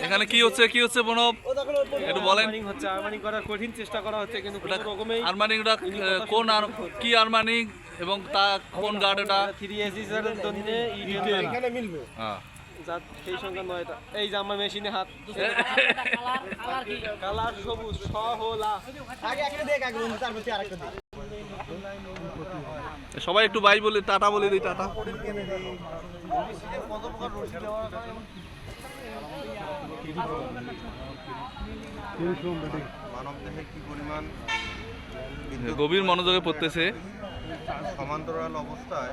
এখানে কি হচ্ছে কি হচ্ছে প্রণব? একটু বলেন। হচ্ছে আর্মানিং করার কঠিন চেষ্টা করা হচ্ছে কিন্তু কোনো রকমেই আর্মানিংটা কোন আর কি আর্মানিং এবং তা কোন গার্ড এটা? থ্রি এসিসের জন্য এখানে মিলবে। হ্যাঁ। যার সেই সংখ্যা নয়টা এই যে আমার মেশিনে হাত। কালার সবুজ সহলা। সবাই একটু বাই বলে টাটা বলে দিই টাটা। গভীর মনোযোগে পড়তেছে। সমান্তরাল অবস্থায়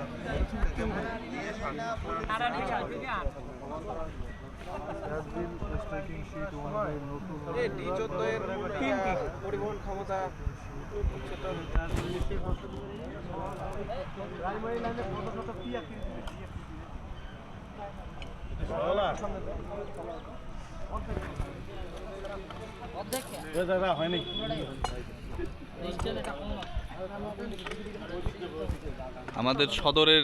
পরিবহন ক্ষমতা আমাদের সদরের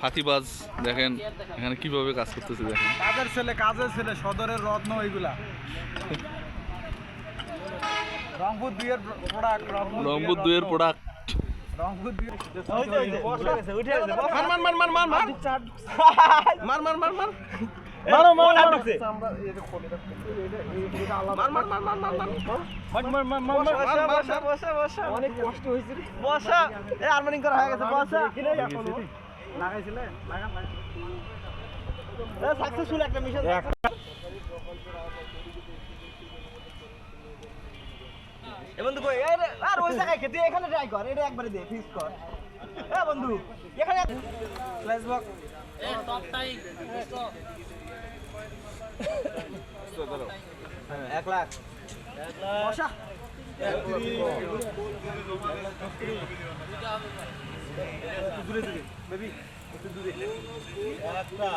ফাঁকিবাজ দেখেন, এখানে কীভাবে কাজ করতেছে দেখেন। কাজের ছেলে কাজের ছেলে, সদরের রত্ন ওইগুলা রংপুর দুইয়ের প্রোডাক্ট রংপুর দুইয়ের প্রোডাক্ট একটা মিশন বন্ধু, কই? আর ওই জায়গায় খেতে, এখানে ট্রাই কর, এটা একবারে দে ফিক্স কর। এ বন্ধু, এখানে ফ্ল্যাশ বক এ টপটাই দোস্ত এক লাখ। দূরে একটা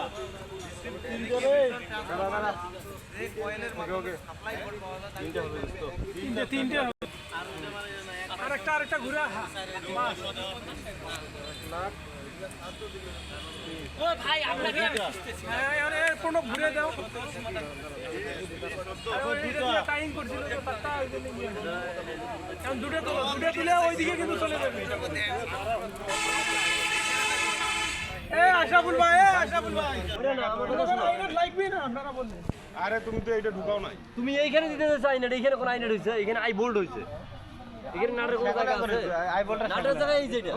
তিনটে তিনটে আরেকটা আরেকটা ঘুরে টাইম আরে তুমি তো এইটা ঢুকাও নাই। তুমি এইখানে দিতে চাই না এইখানে কোন আইনে রয়েছে এখানে আই বোল্ড হয়েছে এখানে নাটের কোনো জায়গা আছে? নাটের জায়গায় এই যেটা